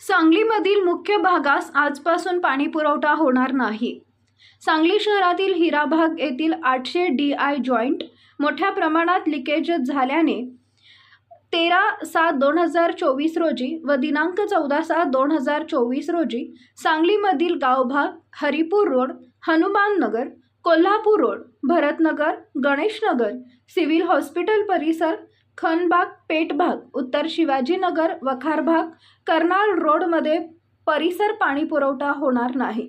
सांगलीमधील मुख्य भागास आजपासून पाणी पुरवठा होणार नाही. सांगली शहरातील हिराभाग येथील आठशे डी आय जॉईंट मोठ्या प्रमाणात लिकेज झाल्याने तेरा सात दोन हजार चोवीस रोजी व दिनांक चौदा सात दोन हजार चोवीस रोजी सांगलीमधील Gavbhag Haripur road Hanuman Nagar Kolhapur road Bharatnagar Ganeshnagar civil hospital परिसर खनबाग पेटभाग उत्तर शिवाजीनगर वखारभाग कर्नाल रोडमध्ये परिसर पाणी पुरवठा होणार नाही.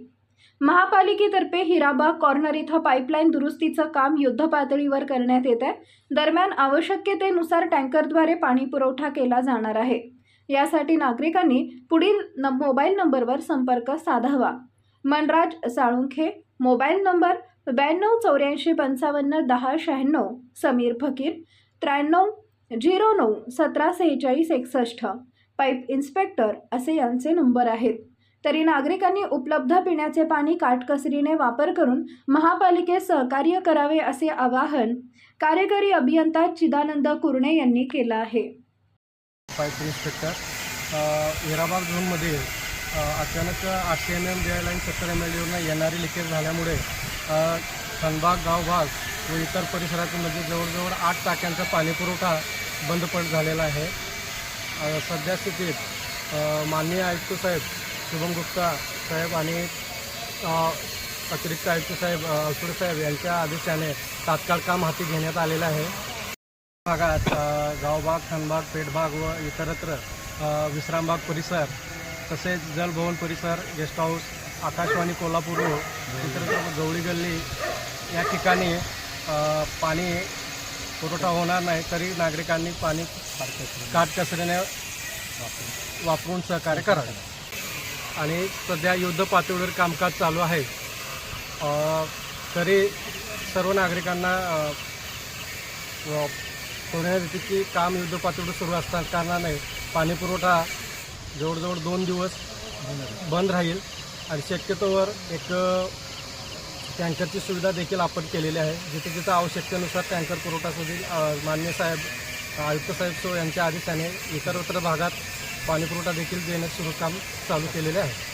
महापालिकेतर्फे हिराबाग कॉर्नर इथं पाईपलाईन दुरुस्तीचं काम युद्धपातळीवर करण्यात येत आहे दरम्यान आवश्यकतेनुसार टँकरद्वारे पाणी पुरवठा केला जाणार आहे. यासाठी नागरिकांनी पुढील न मोबाईल नंबरवर संपर्क साधावा. मनराज साळुंखे मोबाईल नंबर ब्याण्णव चौऱ्याऐंशी पंचावन्न दहा शहाण्णव समीर फकीर त्र्याण्णव झिरो नऊ सतरा सेहेचाळीस एकसष्ट. पाईप इन्स्पेक्टर असे यांचे नंबर आहेत. तरी नागरिकांनी उपलब्ध पिण्याचे पाणी काटकसरीने वापर करून महापालिकेस सहकार्य करावे असे आवाहन कार्यकारी अभियंता चिदानंद कुर्णे यांनी केलं आहे. पाईप इन्स्पेक्टर अ, झोनमध्ये अचानक आठशे एम एम जे लाईन सत्तर एम एल एवरनं येणारी लिकेज झाल्यामुळे अ, खनबाग गावभाग व इतर परिसरामध्ये म्हणजे जवळजवळ आठ टाक्यांचा पाणीपुरवठा बंद पड झालेला आहे. अ, सध्या स्थितीत माननीय आयुक्त साहेब शुभम गुप्ता साहेब आणि अतिरिक्त आयुक्त साहेब अ, साहेब यांच्या आदेशाने तात्काळ काम हाती घेण्यात आलेलं आहे. भागात गावभाग गावबाग पेठभाग पेठबाग व इतरत्र विश्रामबाग परिसर तसेच जलभवन परिसर गेस्ट हाऊस आकाशवाणी कोल्हापूर इतरत्र गवळी गल्ली या ठिकाणी पाणी पुरवठा होणार नाही तरी नागरिकांनी पाणी काटकसरीने वापरून सहकार्य करावे. आणि सध्या युद्ध पातळीवर कामकाज चालू आहे. तरी सर्व नागरिकांना अ, काम युद्ध पातळीवर सुरू असतात कारणाने पाणी पुरवठा जवळजवळ दोन दिवस बंद राहील. आणि शक्यतोवर एक टँकरची सुविधा देखील आपण केलेली आहे. जिथे जिथं आवश्यकतेनुसार टँकर पुरवठा सुधील मान्य साहेब आयुक्त साहेब सो यांच्या आदेशाने इतरत्र भागात पाणीपुरवठा देखील देण्यास सुरू काम चालू केलेले आहे.